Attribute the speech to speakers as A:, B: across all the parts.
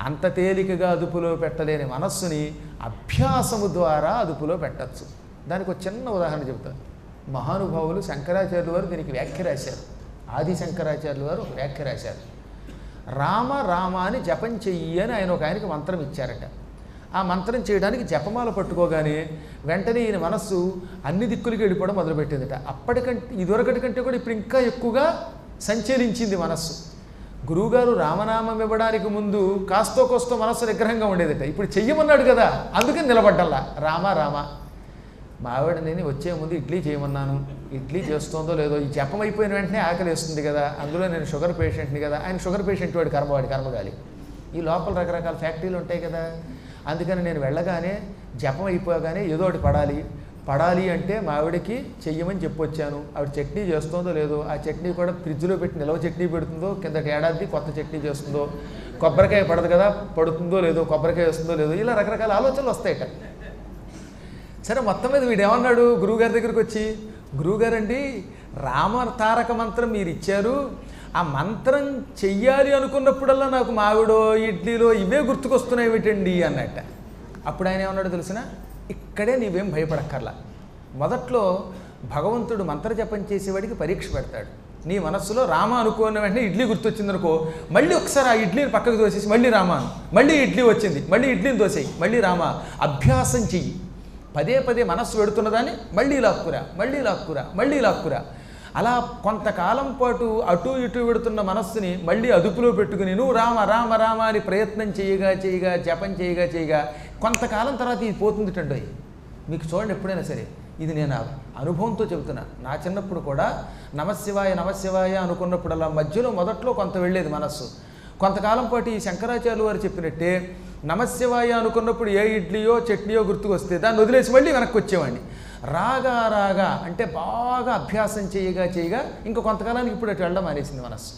A: అంత తేలికగా అదుపులో పెట్టలేని మనస్సుని అభ్యాసము ద్వారా అదుపులో పెట్టచ్చు. దానికి ఒక చిన్న ఉదాహరణ చెబుతాను మహానుభావులు శంకరాచార్యులు వారు దీనికి వ్యాఖ్య రాశారు. ఆది శంకరాచార్యులు వారు ఒక వ్యాఖ్య రాశారు. రామ రామ అని జపం చెయ్యి అని ఆయన ఒక ఆయనకి మంత్రం ఇచ్చారట. ఆ మంత్రం చేయడానికి జపమాల పట్టుకోగానే వెంటనే ఈయన మనస్సు అన్ని దిక్కులకి వెళ్ళిపోవడం మొదలుపెట్టిందట. అప్పటికంటే ఇదివరకటి కంటే కూడా ఇప్పుడు ఇంకా ఎక్కువగా సంచరించింది మనస్సు. గురువుగారు రామనామం ఇవ్వడానికి ముందు కాస్తో కోస్తో మనస్సు నిగ్రహంగా ఉండేదట. ఇప్పుడు చెయ్యమన్నాడు కదా అందుకని నిలబడ్డల్లా. రామ రామ మా ఆవిడ నేను వచ్చే ముందు ఇడ్లీ చేయమన్నాను. ఇడ్లీ చేస్తుందో లేదో ఈ జపం అయిపోయిన వెంటనే ఆకలి వేస్తుంది కదా అందులో నేను షుగర్ పేషెంట్ని కదా ఆయన షుగర్ పేషెంట్ వాడి కర్మ వాడి కర్మగాలి. ఈ లోపల రకరకాల ఫ్యాక్టరీలు ఉంటాయి కదా అందుకని నేను వెళ్ళగానే జపం అయిపోగానే ఏదో ఒకటి పడాలి. పడాలి అంటే మా ఆవిడకి చెయ్యమని చెప్పొచ్చాను. ఆవిడ చట్నీ చేస్తుందో లేదో ఆ చట్నీ కూడా ఫ్రిడ్జ్లో పెట్టి నిల్వ చట్నీ పెడుతుందో కిందటి ఏడాది కొత్త చట్నీ చేస్తుందో కొబ్బరికాయ పడదు కదా పడుతుందో లేదో కొబ్బరికాయ వస్తుందో లేదో ఇలా రకరకాల ఆలోచనలు వస్తాయట. సరే మొత్తం మీద వీడు ఏమన్నాడు గురువుగారి దగ్గరికి వచ్చి? గురువుగారండి రామ తారక మంత్రం మీరు ఇచ్చారు. ఆ మంత్రం చెయ్యాలి అనుకున్నప్పుడల్లా నాకు మావిడో ఇడ్లీలో ఇవే గుర్తుకొస్తున్నాయి ఏమిటండి అన్నట్ట. అప్పుడు ఆయన ఏమన్నాడు తెలిసినా? ఇక్కడే నీవేం భయపడక్కర్లా. మొదట్లో భగవంతుడు మంత్రజపం చేసేవాడికి పరీక్ష పెడతాడు. నీ మనస్సులో రామ అనుకున్న వెంటనే ఇడ్లీ గుర్తొచ్చిందనుకో మళ్ళీ ఒకసారి ఆ ఇడ్లీని పక్కకు దోసేసి మళ్ళీ రామ మళ్ళీ ఇడ్లీ వచ్చింది మళ్ళీ ఇడ్లీని దోసేయి మళ్ళీ రామ. అభ్యాసం చెయ్యి. పదే పదే మనస్సు పెడుతున్నదాన్ని మళ్ళీ లాక్కురా మళ్ళీ లాక్కురా మళ్ళీ లాక్కురా. అలా కొంతకాలం పాటు అటు ఇటు పెడుతున్న మనస్సుని మళ్ళీ అదుపులో పెట్టుకుని నువ్వు రామ రామ రామ అని ప్రయత్నం చేయగా చేయగా జపం చేయగా చేయగా కొంతకాలం తర్వాత ఇది పోతుంది టండోయ్ మీకు చూడండి ఎప్పుడైనా సరే ఇది నేను అనుభవంతో చెబుతున్నా. నా చిన్నప్పుడు కూడా నమశివాయ నమశివాయ అనుకున్నప్పుడల్లా మధ్యలో మొదట్లో కొంత వెళ్ళేది మనస్సు. కొంతకాలం పాటు ఈ శంకరాచార్యులు వారు చెప్పినట్టే నమశివాయ అనుకున్నప్పుడు ఏ ఇడ్లీయో చట్నీయో గుర్తుకొస్తే దాన్ని వదిలేసి మళ్ళీ వెనక్కి వచ్చేవాడిని. రాగా రాగా అంటే బాగా అభ్యాసం చేయగా చేయగా ఇంకా కొంతకాలానికి ఇప్పుడు అటు వెళ్ళడం మానేసింది మనస్సు.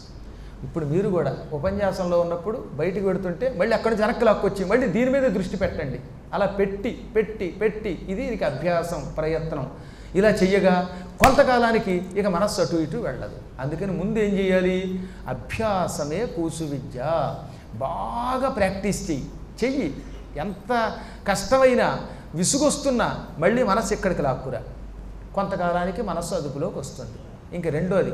A: ఇప్పుడు మీరు కూడా ఉపన్యాసంలో ఉన్నప్పుడు బయటికి పెడుతుంటే మళ్ళీ అక్కడ నుంచి వెనక్కి లాక్కొచ్చి మళ్ళీ దీని మీద దృష్టి పెట్టండి. అలా పెట్టి పెట్టి పెట్టి ఇది దీనికి అభ్యాసం ప్రయత్నం. ఇలా చెయ్యగా కొంతకాలానికి ఇక మనస్సు అటు ఇటు వెళ్ళదు. అందుకని ముందు ఏం చేయాలి అభ్యాసమే కూసు విద్య. బాగా ప్రాక్టీస్ చెయ్యి. చెయ్యి. ఎంత కష్టమైనా విసుగొస్తున్నా మళ్ళీ మనసు ఎక్కడికి లాక్కురా? కొంతకాలానికి మనస్సు అదుపులోకి వస్తుంది. ఇంక రెండోది